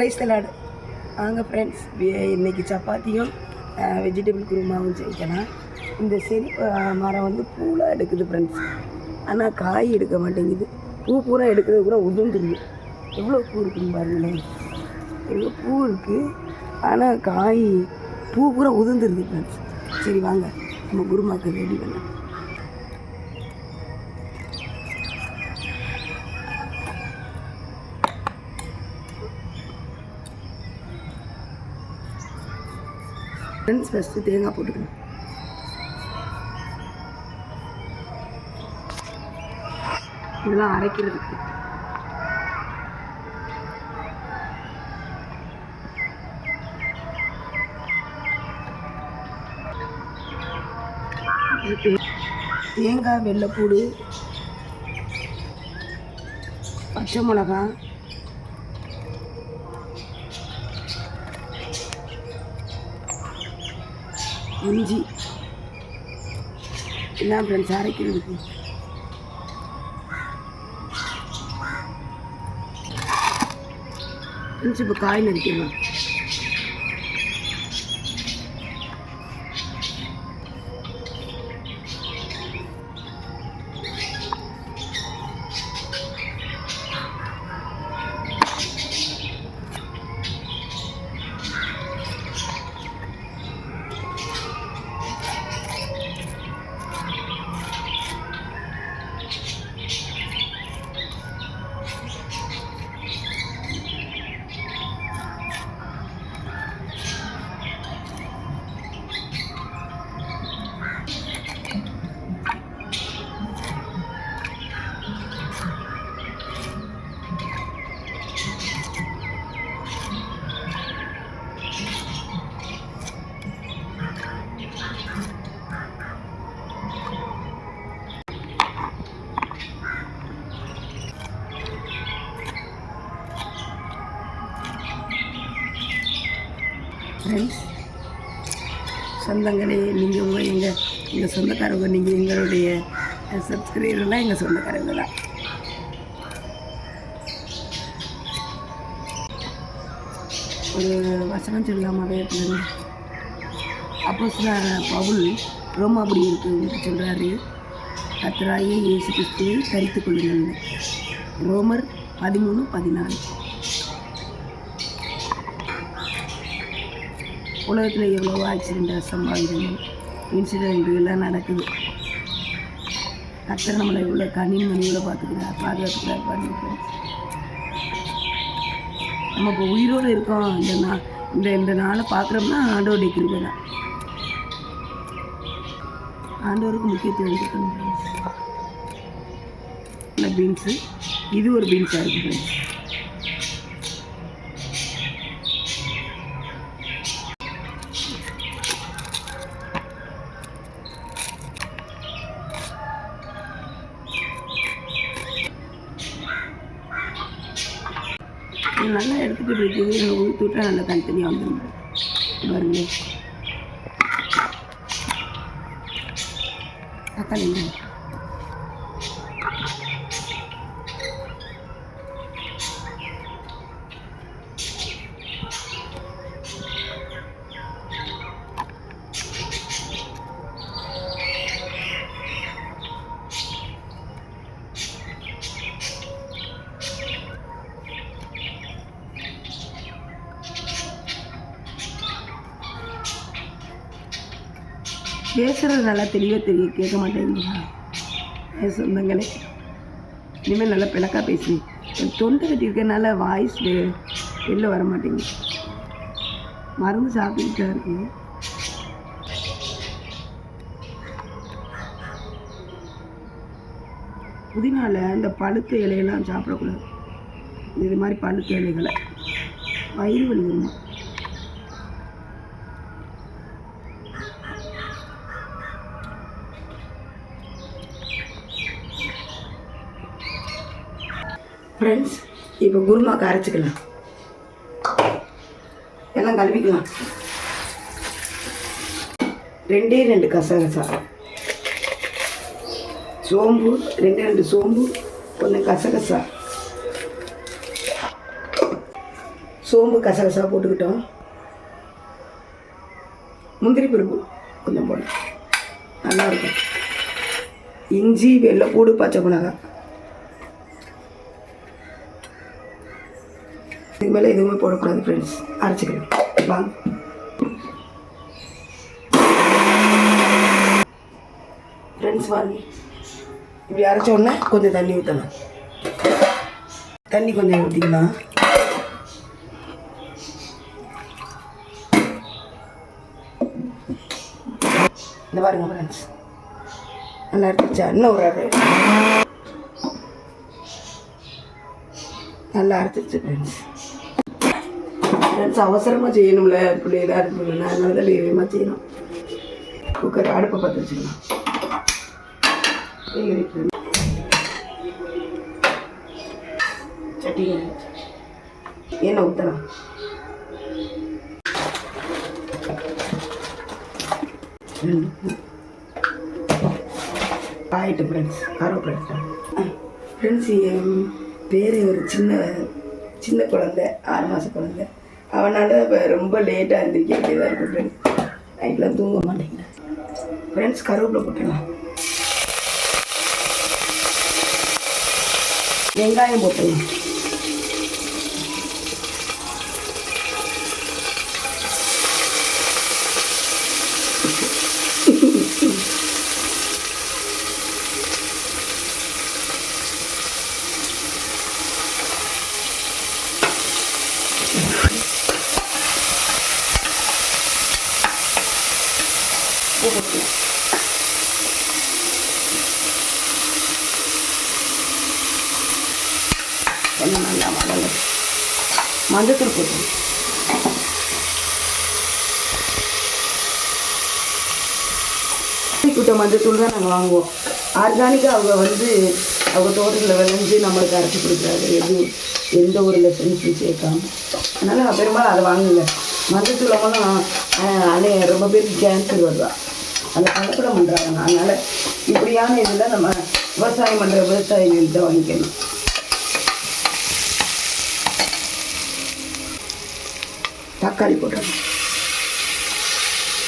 Price the Lord வாங்க friends இன்றைக்கி சப்பாத்தியும் vegetable குருமாவும் செய்யலாம். இந்த செடி மரம் வந்து பூலாம் எடுக்குது ஃப்ரெண்ட்ஸ் ஆனால் காய் எடுக்க மாட்டேங்குது. பூ பூரா எடுக்கிறது கூட உதிர்ந்துருது எவ்வளோ பூ இருக்குன்னு பாருங்களேன். எவ்வளோ பூ இருக்குது ஆனால் காய் பூ பூரா உதிர்ந்துருது ஃப்ரெண்ட்ஸ் சரி வாங்க. நம்ம குருமாக்கு ரெடி பண்ணலாம். ஃப்ரெண்ட்ஸ் ஃபஸ்ட்டு தேங்காய் போட்டுக்கணும். இதெல்லாம் அரைக்கிறதுக்கு. தேங்காய் வெள்ளைப்பூடு பச்சை மிளகாய் இஞ்சி. எல்லாம் ஃப்ரெண்ட்ஸ் அரைக்கிறதுக்கு? ஃப்ரெண்ட்ஸ் இப்போ காய் நறுக்கிடலாம். ஃப்ரெண்ட்ஸ் சொந்தங்களே நீங்கள் உங்கள் எங்கள் எங்கள் சொந்தக்காரங்க நீங்கள் எங்களுடைய சப்ஸ்கிரைபர்லாம் எங்கள் சொந்தக்காரங்க தான். ஒரு வசனம் சொல்லலாமா வேப்பில் அப்போ சில பவுல் ரோமாபுரி இருக்கு சொல்கிறாரு கத்தராயே இயேசு கிறிஸ்துவை தரித்து கொள்ளுங்கள். ரோமர் பதிமூணு பதினாலு. உலகத்தில் எவ்வளோ ஆக்சிடெண்ட் அசம்பாவிதங்கள் இன்சிடெண்ட் எல்லாம் நடக்குது. கத்தர் நம்மளை எவ்வளோ கண்ணின் மணியோட பார்த்துக்கிறார் பாதுகாத்துக்கிறார் பாருங்க நம்ம இப்போ உயிரோடு இருக்கோம். இந்த நாள் இந்த இந்த நாளை பார்க்குறோம்னா ஆண்டோடைய கிருபை தான். ஆண்டோருக்கு முக்கியத்துவம் கொடுக்கணும் இந்த பீன்ஸு இது ஒரு பீன்ஸாக இருக்குது ஃப்ரெண்ட்ஸ் இது நல்லா எடுத்துகிட்டு எடுத்து விட்டா நல்லா தனித்தனியாக வந்துடும் பாருங்க. தக்காளி பேசுகிறது நல்லா தெளிவாக தெரிய கேட்க மாட்டேங்குதா. சொந்தங்களே. இனிமேல் நல்லா பிளக்கா பேசி. தொண்டை கட்டியிருக்கனால வாய்ஸ் வெளில வர மாட்டேங்குது. மருந்து சாப்பிட்டுட்டு தான் இருக்கு. புதினால இந்த பழுத்த இலையெல்லாம் சாப்பிடக்கூடாது. இது மாதிரி பழுத்த இலைகளை. வயிறு வலி வருமா ஃப்ரெண்ட்ஸ் இப்போ குருமாக்கு அரைச்சிக்கலாம். எல்லாம் கழுவிக்கலாம். ரெண்டே ரெண்டு கசகசா சோம்பு ரெண்டே ரெண்டு சோம்பு கொஞ்சம் கசகசா சோம்பு கசகசா போட்டுக்கிட்டோம். முந்திரி பருப்பு கொஞ்சம் போடணும் நல்லா இருக்கும். இஞ்சி வெள்ளைப்பூடு பச்சை மிளகாய். இது மேலே எதுவுமே போடக்கூடாது ஃப்ரெண்ட்ஸ் அரைச்சிக்கலாம் வாங்க ஃப்ரெண்ட்ஸ் வாங்க இப்படி அரைச்ச உடனே கொஞ்சம் தண்ணி ஊற்றலாம் தண்ணி கொஞ்சம் ஊற்றிக்கலாம் இந்த பாருங்க ஃப்ரெண்ட்ஸ் நல்லா அரைச்சா இன்னும் ஒரு அரை. நல்லா அரைச்சிருச்சு ஃப்ரெண்ட்ஸ் ஃப்ரெண்ட்ஸ் அவசரமாக செய்யணும்ல இப்படி இதாக இருக்கணும்ல அதனால தான் வேகமாக செய்யணும். குக்கர் அடுப்பை பற்ற வச்சுக்கலாம் சட்டி. எண்ணெய் ஊற்றலாம் ஆயிட்டு ஃப்ரெண்ட்ஸ் கருவேப்பிலை ஃப்ரெண்ட்ஸ் என் பேர் ஒரு சின்ன சின்ன குழந்தை ஆறு மாத குழந்தை. அவனால் இப்போ ரொம்ப லேட்டாக இருந்திருக்க வேண்டியதாக இருக்கும் ஃப்ரெண்ட்ஸ் நைட்டில் தூங்க மாட்டேங்கிறேன். ஃப்ரெண்ட்ஸ் கருவேப்பிலை போட்டுடலாம் வெங்காயம் போட்டுடலாம் உப்பு போட்டுக்கலாம் கொஞ்சம் நல்லா வதங்கும் மஞ்சத்தூள் போட்டு கூட்ட மஞ்சத்தூள் தான் நாங்கள் வாங்குவோம். ஆர்கானிக்காக அவங்க வந்து அவங்க தோட்டத்தில் விளைஞ்சு நம்மளுக்கு அரைச்சி கொடுக்குறாரு எதுவும் எந்த ஒரு லெசன்ஸும் சேர்க்காம. அதனால் நான் பெரும்பாலும் அதை வாங்குங்க மஞ்சத்தூள் மூலம் அண்ணே ரொம்ப பேருக்கு கேன்சர் வருதா அதை கலப்படம் பண்ணுறாங்க அதனால் இப்படியான இதில் நம்ம விவசாயம் பண்ணுற விவசாயிகள்கிட்ட வாங்கிக்கணும். தக்காளி போட்டுறோம்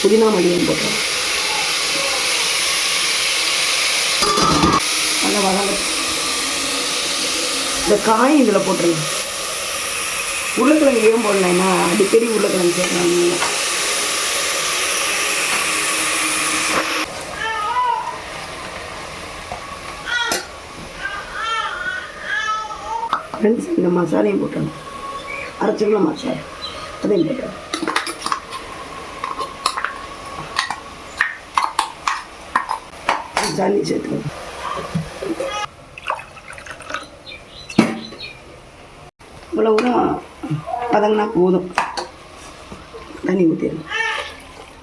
புதினா மல்லியும் போட்டுறோம் நல்லா வதங்க. இந்த காய் இதில் போட்டுருங்க. உருளைக்கிழங்கு ஏன் போடலைன்னா அடிக்கடி உருளைக்கிழங்கு சேர்க்குறாங்க. ஃப்ரெண்ட்ஸ் இந்த மசாலையும் போட்டணும் அரைச்சிக்கலாம் மசாலா. அதையும் போட்டணும் ஜாலி சேர்த்துக்கணும் இவ்வளவுதான் பதங்கினா போதும் தண்ணி ஊற்றிடணும்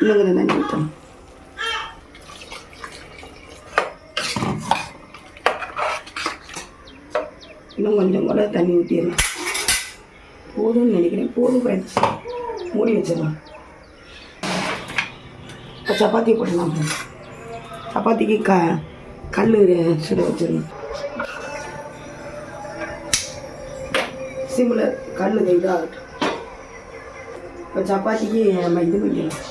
இன்னும் கொஞ்சம் தண்ணி ஊற்றணும் இன்னும் கொஞ்சம் கூட தண்ணி ஊற்றிடலாம் போதும்னு நினைக்கிறேன். போதும் போயிடுச்சு மூடி வச்சிடலாம். இப்போ சப்பாத்தி போடலாம் சப்பாத்திக்கு க கல் சுட வச்சிடணும் சிம்மில் கல் இதாகட்டும். இப்போ சப்பாத்திக்கு நம்ம இது பண்ணிடலாம்.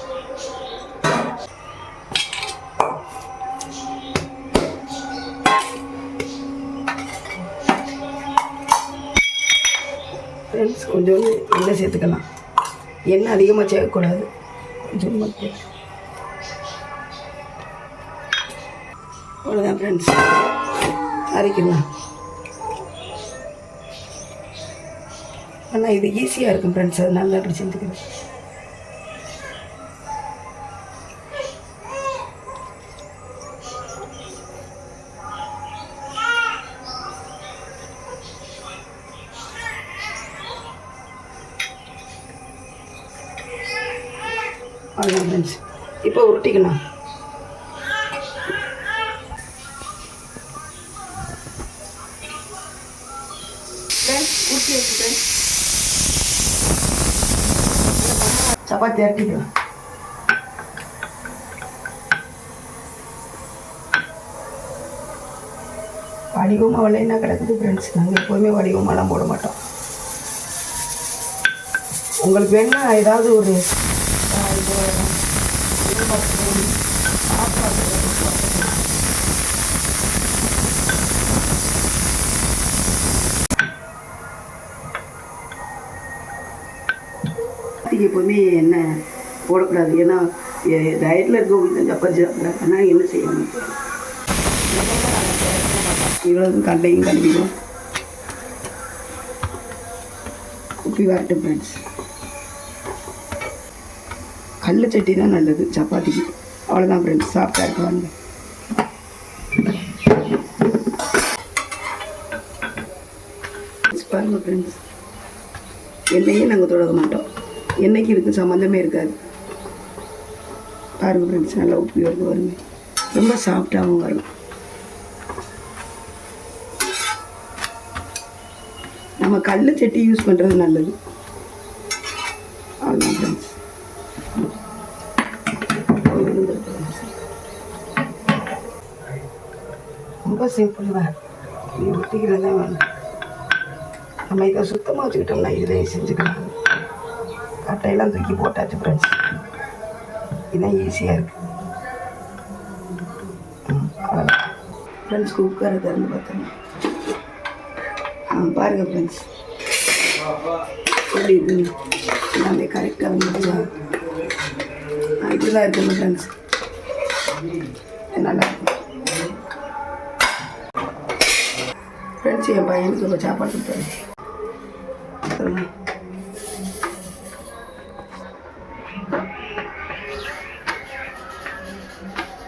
கொஞ்சோண்டு எண்ணெய் சேர்த்துக்கலாம். எண்ணெய் அதிகமாக சேர்க்கக்கூடாது. கொஞ்சமாக அவ்வளோதான் ஃப்ரெண்ட்ஸ் அரைக்கலாம். ஆனால் இது ஈஸியாக இருக்கும் ஃப்ரெண்ட்ஸ் அதனால தான் அப்படி செஞ்சுக்கிறேன் இப்போ உருட்டிக்கலாம் வச்சுட்டேன் சப்பாத்தி அட்டிக்கலாம் வடிவமாவில் என்ன கிடக்குது ஃப்ரெண்ட்ஸ் நாங்கள் எப்போதுமே வடிவமாலாம் போட மாட்டோம். உங்களுக்கு வேணால் ஏதாவது ஒரு சப்பாத்திக்கு எப்போவுமே என்ன போடக்கூடாது? ஏன்னா டயட்டில் இருக்கவங்க தான் சப்பாத்தி சாப்பிட்றாங்க ஆனால் என்ன செய்யணும்? இவ்வளவு கண்டையும் கண்டிப்பாக குப்பி வரட்டும் ஃப்ரெண்ட்ஸ் கல் சட்டி தான் நல்லது சப்பாத்திக்கு அவ்வளோதான் ஃப்ரெண்ட்ஸ் சாப்பிட்டா இருக்காங்க பாருங்கள் ஃப்ரெண்ட்ஸ் எண்ணெயே நாங்கள் தொடர மாட்டோம். எண்ணெய்க்கு இதுக்கு சம்மந்தமே இருக்காது. பாருங்கள் ஃப்ரெண்ட்ஸ் நல்லா உப்பி வருது வருங்க ரொம்ப சாஃப்டாகவும் வரும். நம்ம கல் சட்டி யூஸ் பண்ணுறது நல்லது. அவ்வளோதான் ஃப்ரெண்ட்ஸ் ரொம்ப சிம்பிள் தான் நீ ஒட்டிக்கிறதே வேணும் நம்ம இதை சுத்தமாக வச்சுக்கிட்டோம்னா இதிலே செஞ்சுக்கலாம். கட்டையெல்லாம் தூக்கி போட்டாச்சு ஃப்ரெண்ட்ஸ் இதுதான் ஈஸியாக இருக்குது அவ்வளோதான் ஃப்ரெண்ட்ஸ் குக்கரை திறந்து பார்த்தோம் ஆ பாருங்கள் ஃப்ரெண்ட்ஸ் எப்படி இருக்குன்னு எல்லாமே கரெக்டாக வந்துச்சா ஆ இப்படிலாம் இருக்குங்க ஃப்ரெண்ட்ஸ் நல்லா இருக்கும். ஃப்ரெண்ட்ஸ் என் பையனுக்கு இப்போ சாப்பாடு கொடுத்தாச்சு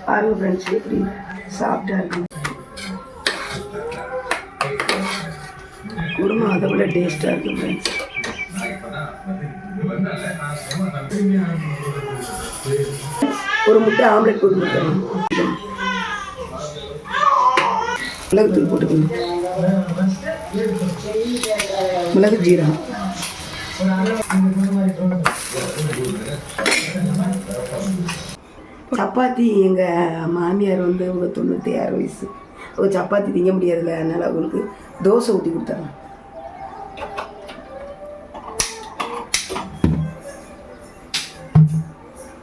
பாருங்க ஃப்ரெண்ட்ஸ் எப்படி சாப்பிட்டா இருக்கு. குருமா அதை விட டேஸ்ட்டாக இருக்கு ஃப்ரெண்ட்ஸ் ஒரு முட்டை ஆம்லெட் போட்டு கொடுத்துருங்க மிளகுத்தூள் போட்டுக்கணும் மிளகு ஜீரகம். சப்பாத்தி எங்கள் மாமியார் வந்து அவங்க தொண்ணூற்றி ஆறு வயசு. அவங்க சப்பாத்தி திங்க முடியாதுல்ல அதனால் அவங்களுக்கு தோசை ஊற்றி கொடுத்தாங்க.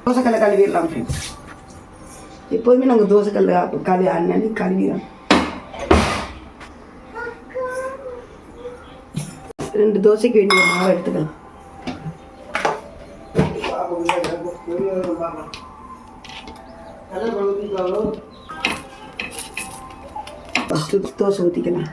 தோசைக்கல்லை கழுவிடலாம். எப்போதுமே நாங்கள் தோசைக்கல் கழுவி அன்னி கழுவிடலாம் ரெண்டு தோசைக்கு வேண்டிய மாவு எடுத்துக்கலாம் ஃபஸ்ட்டு தோசை ஊற்றிக்கலாம்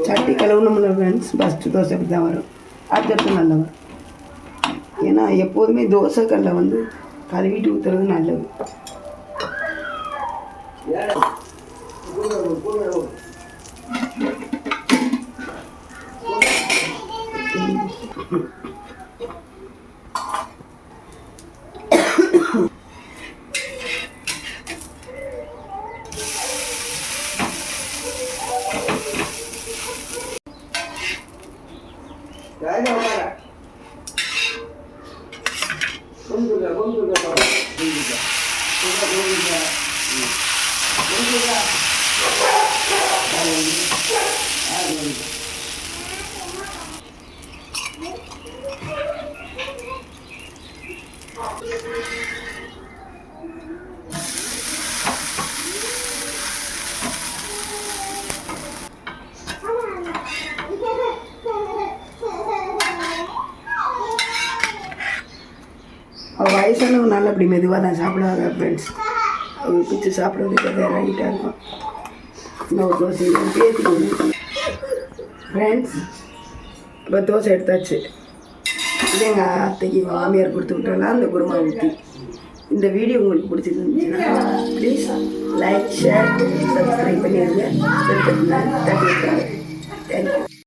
சட்டி கழுவுனோம்ல ஃப்ரெண்ட்ஸ் ஃபஸ்ட்டு தோசை இப்படி தான் வரும் அடுத்தடுத்து நல்லா வரும் ஏன்னா எப்போதுமே தோசைக்கல்லை வந்து கழுவிட்டு ஊற்றுறது நல்லது. 绷住点绷住再倒点儿我跟你讲实在绷不住 அவள் வயசானவங்க நல்லா மெதுவாக தான் சாப்பிடுவாங்க ஃப்ரெண்ட்ஸ் அவங்க பிச்சு சாப்பிட்றதுக்கு வேறு ரைட்டாக இருக்கும் இன்னொரு தோசை பேசிக்கணும் ஃப்ரெண்ட்ஸ் இப்போ தோசை எடுத்தாச்சு. இது எங்கள் அத்தைக்கு மாமியார் கொடுத்து விட்டோன்னா அந்த குருமா ஊற்றி இந்த வீடியோ உங்களுக்கு பிடிச்சிருந்துச்சுன்னா ப்ளீஸ் லைக் ஷேர் சப்ஸ்கிரைப் பண்ணிடுங்க. Thank you